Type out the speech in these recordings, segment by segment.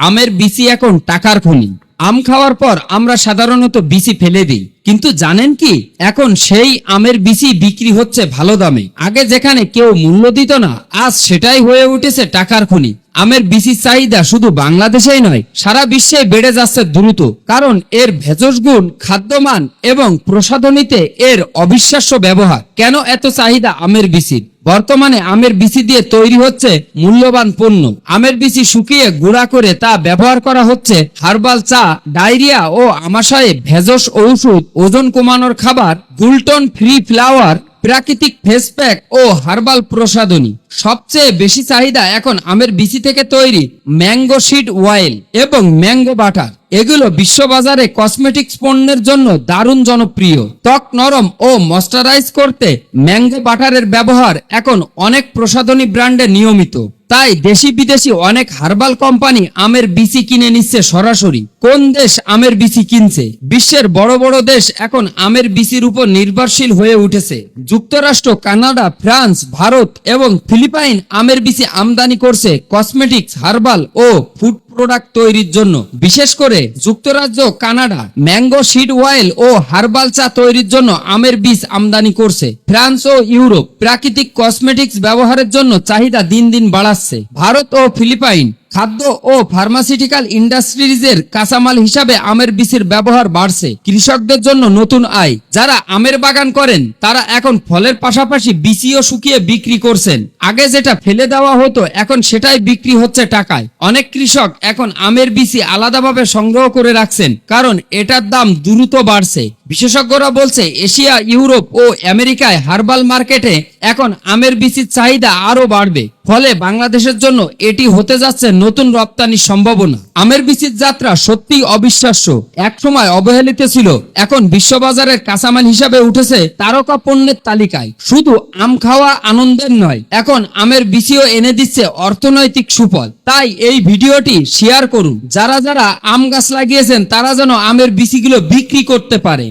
আমের বিচি এখন টাকার খনি। আম খাওয়ার পর আমরা সাধারণত বিচি ফেলে দিই। কিন্তু জানেন কি, এখন সেই আমের বিচি বিক্রি হচ্ছে ভালো দামে। আগে যেখানে কেউ মূল্য দিত না, আজ সেটাই হয়ে উঠেছে টাকার খনি। আমের বিচির চাহিদা শুধু বাংলাদেশেই নয়, সারা বিশ্বে বেড়ে যাচ্ছে দ্রুত। কারণ এর ভেষজ গুণ, খাদ্যমান এবং প্রসাধনীতে এর অবিশ্বাস্য ব্যবহার। কেন এত চাহিদা আমের বিচির? বর্তমানে আমের বিচি দিয়ে তৈরি হচ্ছে মূল্যবান পণ্য। আমের বিচি শুকিয়ে গুঁড়া করে তা ব্যবহার করা হচ্ছে হার্বাল চা, ডায়রিয়া ও আমাশয়ে ভেষজ ঔষধ ওজন কমানোর খাবার, গুলটন ফ্রি ফ্লাওয়ার, প্রাকৃতিক ফেস প্যাক ও হার্বাল প্রসাধনী। সবচেয়ে বেশি চাহিদা এখন আমের বিচি থেকে তৈরি ম্যাঙ্গো সিড ওয়াইল এবং ম্যাঙ্গো বাটার। এগুলো বিশ্ববাজারে কসমেটিক্স পণ্যের জন্য দারুণ জনপ্রিয়। ত্বক নরম ও ময়শ্চারাইজ করতে ম্যাঙ্গো বাটারের ব্যবহার এখন অনেক প্রসাধনী ব্র্যান্ডে নিয়মিত। তাই দেশি বিদেশি অনেক হার্বাল কোম্পানি আমের বিচি কিনে নিচ্ছে সরাসরি। কোন দেশ আমের বিচি কিনছে? বিশ্বের বড় বড় দেশ এখন আমের বিচির উপর নির্ভরশীল হয়ে উঠেছে। যুক্তরাষ্ট্র, কানাডা, ফ্রান্স, ভারত এবং ফিলিপাইন আমের বিচি আমদানি করছে কসমেটিক্স হার্বাল ও ফুড প্রোডাক্ট তৈরির জন্য, বিশেষ করে যুক্তরাজ্য, কানাডা, ম্যাঙ্গো সিড অয়েল ও হার্বাল চা তৈরির জন্য আমের বীজ আমদানি করছে। ফ্রান্স ও ইউরোপ প্রাকৃতিক কসমেটিক্স ব্যবহারের জন্য চাহিদা দিন দিন বাড়াচ্ছে। ভারত ও ফিলিপাইন খাদ্য ও ফার্মাসিউটিক্যাল ইন্ডাস্ট্রিজের কাঁচামাল হিসাবে আমের বীজের ব্যবহার বাড়ছে। কৃষকদের জন্য নতুন আয়। যারা আমের বাগান করেন, তারা এখন ফলের পাশাপাশি বিচিও শুকিয়ে বিক্রি করছেন। আগে যেটা ফেলে দেওয়া হতো, এখন সেটাই বিক্রি হচ্ছে টাকায়। অনেক কৃষক এখন আমের বিচি আলাদাভাবে সংগ্রহ করে রাখছেন, কারণ এটার দাম দ্রুত বাড়ছে। বিশেষজ্ঞরা বলছে, এশিয়া, ইউরোপ ও আমেরিকায় হার্বাল মার্কেটে এখন আমের বিচির চাহিদা আরও বাড়বে। ফলে বাংলাদেশের জন্য এটি হতে যাচ্ছে নতুন রপ্তানির সম্ভাবনা। আমের বিচির যাত্রা সত্যি অবিশ্বাস্য। একসময় অবহেলিত ছিল। এখন বিশ্ববাজারের কাঁচামাল হিসাবে উঠেছে তারকা পণ্যের তালিকায়। শুধু আম খাওয়া আনন্দের নয়, এখন আমের বিচিও এনে দিচ্ছে অর্থনৈতিক সুফল। তাই এই ভিডিওটি শেয়ার করুন। যারা যারা আম গাছ লাগিয়েছেন, তারা যেন আমের বিচিগুলো বিক্রি করতে পারে।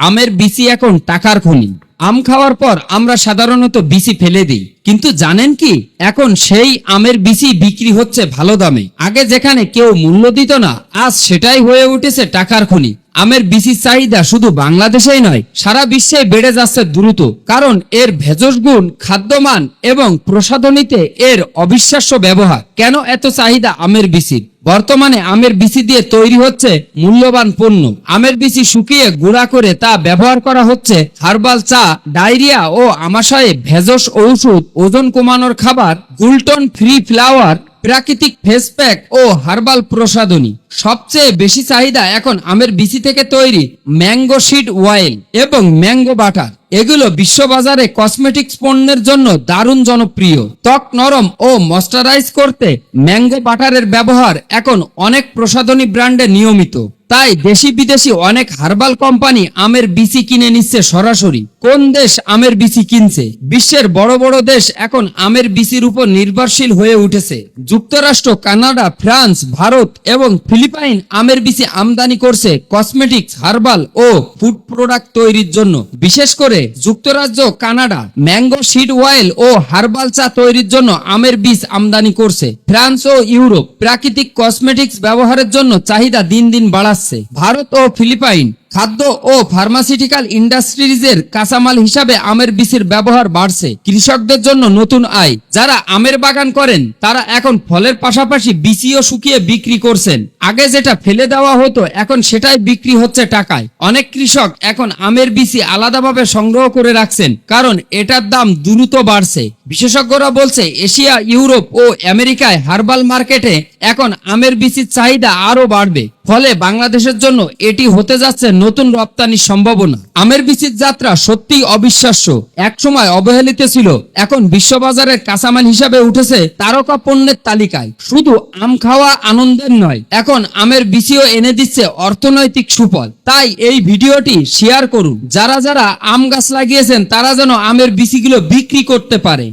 আমের বিচি এখন টাকার খনি। আম খাওয়ার পর আমরা সাধারণত বিচি ফেলে দিই। কিন্তু জানেন কি? এখন সেই আমের বিচি বিক্রি হচ্ছে ভালো দামে। আগে যেখানে কেউ মূল্য দিত না, আজ সেটাই হয়ে উঠেছে টাকার খনি। আমের বিচির চাহিদা শুধু বাংলাদেশেই নয়, সারা বিশ্বে বেড়ে যাচ্ছে দ্রুত। কারণ এর ভেষজ গুণ, খাদ্যমান এবং প্রসাধনীতে এর অবিশ্বাস্য ব্যবহার। কেন এত চাহিদা আমের বিচির? বর্তমানে আমের বিচি দিয়ে তৈরি হচ্ছে মূল্যবান পণ্য। আমের বিচি শুকিয়ে গুঁড়া করে তা ব্যবহার করা হচ্ছে হার্বাল চা ডায়রিয়া ও আমাশয়ে ভেষজ ঔষধ, ওজন কমানোর খাবার, গুলটন ফ্রি ফ্লাওয়ার, প্রাকৃতিক ফেস প্যাক ও হার্বাল প্রসাধনী। সবচেয়ে বেশি চাহিদা এখন আমের বিচি থেকে তৈরি ম্যাঙ্গো সিড অয়েল এবং ম্যাঙ্গো বাটার। এগুলো বিশ্ববাজারে কসমেটিক্স পণ্যের জন্য দারুণ জনপ্রিয়। ত্বক নরম ও ময়শ্চারাইজ করতে ম্যাঙ্গো বাটারের ব্যবহার এখন অনেক প্রসাধনী ব্র্যান্ডে নিয়মিত। তাই দেশি বিদেশি অনেক হার্বাল কোম্পানি আমের বিচি কিনে নিচ্ছে সরাসরি। কোন দেশ আমের বিচি কিনছে? বিশ্বের বড় বড় দেশ এখন আমের বিচির উপর নির্ভরশীল হয়ে উঠেছে। যুক্তরাষ্ট্র, কানাডা, ফ্রান্স, ভারত এবং ফিলিপাইন আমের বিচি আমদানি করছে কসমেটিক্স হার্বাল ও ফুড প্রোডাক্ট তৈরির জন্য। বিশেষ করে যুক্তরাজ্য, কানাডা ম্যাঙ্গো সিড অয়েল ও হার্বাল চা তৈরির জন্য আমের বীজ আমদানি করছে। ফ্রান্স ও ইউরোপ প্রাকৃতিক কসমেটিক্স ব্যবহারের জন্য চাহিদা দিন দিন বাড়াচ্ছে। ভারত ও ফিলিপাইন খাদ্য ও ফার্মাসিউটিক্যাল ইন্ডাস্ট্রিজের কাঁচামাল হিসাবে আমের বীজের ব্যবহার বাড়ছে। কৃষকদের জন্য নতুন আয়। যারা আমের বাগান করেন, তারা এখন ফলের পাশাপাশি বিচিও শুকিয়ে বিক্রি করছেন। আগে যেটা ফেলে দেওয়া হতো, এখন সেটাই বিক্রি হচ্ছে টাকায়। অনেক কৃষক এখন আমের বিচি আলাদাভাবে সংগ্রহ করে রাখছেন, কারণ এটার দাম দ্রুত বাড়ছে। বিশেষজ্ঞরা বলছে, এশিয়া, ইউরোপ ও আমেরিকায় হার্বাল মার্কেটে এখন আমের বিচির চাহিদা আরও বাড়বে। ফলে বাংলাদেশের জন্য এটি হতে যাচ্ছে নতুন রপ্তানির সম্ভাবনা। আমের বিচির যাত্রা সত্যি অবিশ্বাস্য। একসময় অবহেলিত ছিল। এখন বিশ্ববাজারের কাঁচামাল হিসাবে উঠেছে তারকা পণ্যের তালিকায়। শুধু আম খাওয়া আনন্দের নয়, এখন আমের বিচিও এনে দিচ্ছে অর্থনৈতিক সুফল। তাই এই ভিডিওটি শেয়ার করুন। যারা যারা আম গাছ লাগিয়েছেন, তারা যেন আমের বিচিগুলো বিক্রি করতে পারে।